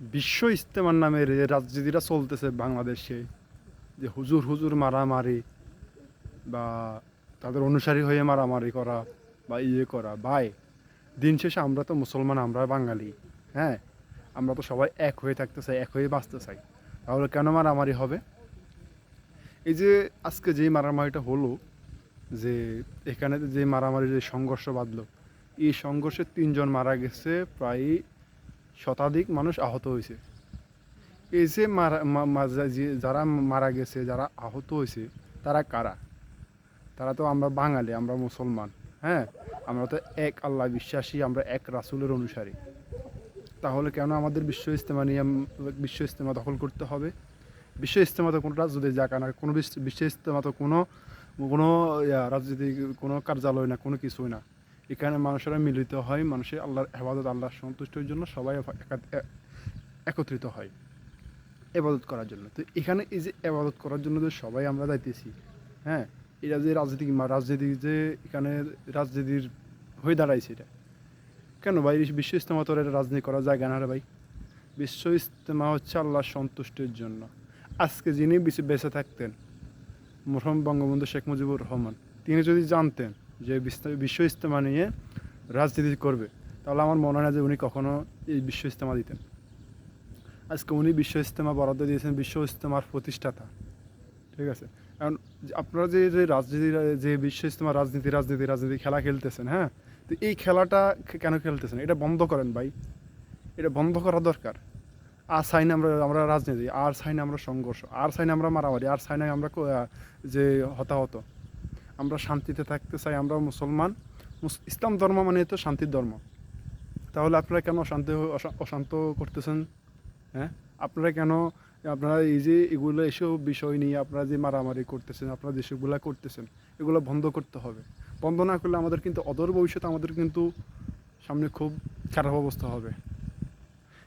বিশ্ব ইস্তেমার নামে রাজনীতিটা চলতেছে বাংলাদেশে, যে হুজুর হুজুর মারামারি বা তাদের অনুসারী হয়ে মারামারি করা বা ইয়ে করা, ভাই, দিন শেষে আমরা তো মুসলমান, আমরা বাঙালি হ্যাঁ? আমরা তো সবাই এক হয়ে থাকতে চাই, এক হয়ে বাঁচতে চাই। তাহলে কেন মারামারি হবে? এই যে আজকে যে মারামারিটা হলো, যে এখানে যে মারামারি যে সংঘর্ষ বাঁধলো, এই সংঘর্ষে তিনজন মারা গেছে প্রায় শতাধিক মানুষ আহত হয়েছে। এই যে মারা যারা মারা গেছে, যারা আহত হয়েছে, তারা কারা? তারা তো আমরা বাঙালি, আমরা মুসলমান হ্যাঁ? আমরা তো এক আল্লাহ বিশ্বাসী, আমরা এক রাসুলের অনুসারী। তাহলে কেন আমাদের বিশ্ব ইজতেমা নিয়ে, বিশ্ব ইজতেমা দখল করতে হবে? বিশ্ব ইস্তেমা তো কোনো রাজনৈতিক জায়গা না, কোনো বিশ্ব- ইস্তেমা তো কোনো কোনো রাজনৈতিক কোনো কার্যালয় না, কোনো কিছুই না। এখানে মানুষেরা মিলিত হয়, মানুষের আল্লাহর হেফাজত আল্লাহর সন্তুষ্টির জন্য সবাই একত্রিত হয় এবাদত করার জন্য। তো এখানে এই যে এবাদত করার জন্য যে সবাই আমরা যাইতেছি হ্যাঁ এটা যে রাজনীতিক রাজনীতি যে এখানে রাজনীতির হয়ে দাঁড়াইছে এটা। কেন ভাই? বিশ্ব ইস্তেমা তো এটা রাজনীতি করা যায় না ভাই। বিশ্ব ইস্তেমা হচ্ছে আল্লাহর সন্তুষ্টির জন্য। আজকে যিনি বেঁচে থাকতেন, মরহম বঙ্গবন্ধু শেখ মুজিবুর রহমান, তিনি যদি জানতেন যে বিশ্ব ইস্তেমা নিয়ে রাজনীতি করবে, তাহলে আমার মনে হয় যে উনি কখনো এই বিশ্ব ইজতেমা দিতেন। আজকে উনি বিশ্ব ইজতেমা বরাদ্দ দিয়েছেন, বিশ্ব ইজতেমার প্রতিষ্ঠাতা। ঠিক আছে? কারণ আপনারা যে যে রাজনীতি, যে বিশ্ব ইজতেমা রাজনীতি রাজনীতি রাজনীতি খেলা খেলতেছেন হ্যাঁ? তো এই খেলাটা কেন খেলতেছেন? এটা বন্ধ করেন ভাই। এটা বন্ধ করা দরকার। আর সাইনে আমরা আমরা রাজনীতি, আর সাইনে আমরা সংঘর্ষ, আর সাইনে আমরা মারামারি, আর সাইনে আমরা যে হতাহত। আমরা শান্তিতে থাকতে চাই আমরা মুসলমান। মুস- ইসলাম ধর্ম মানে তো শান্তির ধর্ম। তাহলে আপনারা কেন অশান্তি অশান্ত করতেছেন? হ্যাঁ? আপনারা কেন, আপনারা এই যে এগুলো এসব বিষয় নিয়ে আপনারা যে মারামারি করতেছেন, আপনারা যেসবগুলো করতেছেন, এগুলো বন্ধ করতে হবে। বন্ধ না করলে আমাদের কিন্তু অদর ভবিষ্যতে আমাদের কিন্তু সামনে খুব খারাপ অবস্থা হবে।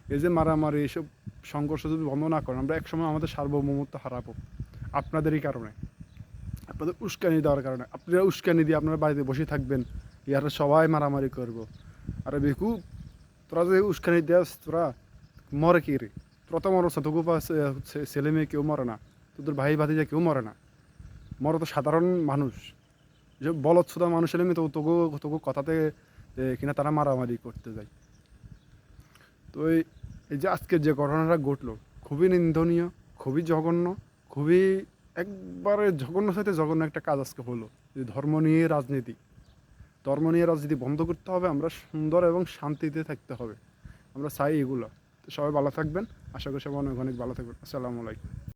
এই যে মারামারি, এসব সংঘর্ষ যদি বন্ধ না করেন, আমরা একসময় আমাদের সার্বভৌমত্ব হারাবো। আপনাদেরই কারণে। আপনাদের উস্কানি দেওয়ার কারণে। আপনারা উস্কানি দিয়ে আপনারা বাড়িতে বসে থাকবেন। ইয়ারা সবাই মারামারি করব। আরে বেকু তোরা যে উস্কানি দেস, তোরা মরে কি রে? তোরা তো মরছ তোকে ছেলে মেয়ে কেউ মরে না। তোদের ভাই ভাতিজা কেউ মরে না। মরে তো সাধারণ মানুষ। যে বলত মানুষ এলে তো তোকে তোকে কথাতে কিনা তারা মারামারি করতে যায়। তো এই যে আজকে যে ঘটনাটা ঘটলো, খুবই নিন্দনীয়, খুবই জঘন্য, খুবই একবারে জঘন্য সাথে জঘন্য একটা কাজ আজকে হলো, যে ধর্ম নিয়ে রাজনীতি। ধর্ম নিয়ে রাজনীতি বন্ধ করতে হবে, আমরা সুন্দর এবং শান্তিতে থাকতে হবে। আমরা চাই এগুলো। সবাই ভালো থাকবেন। আশা করি সবাই অনেক অনেক ভালো থাকবেন। আসসালামু আলাইকুম।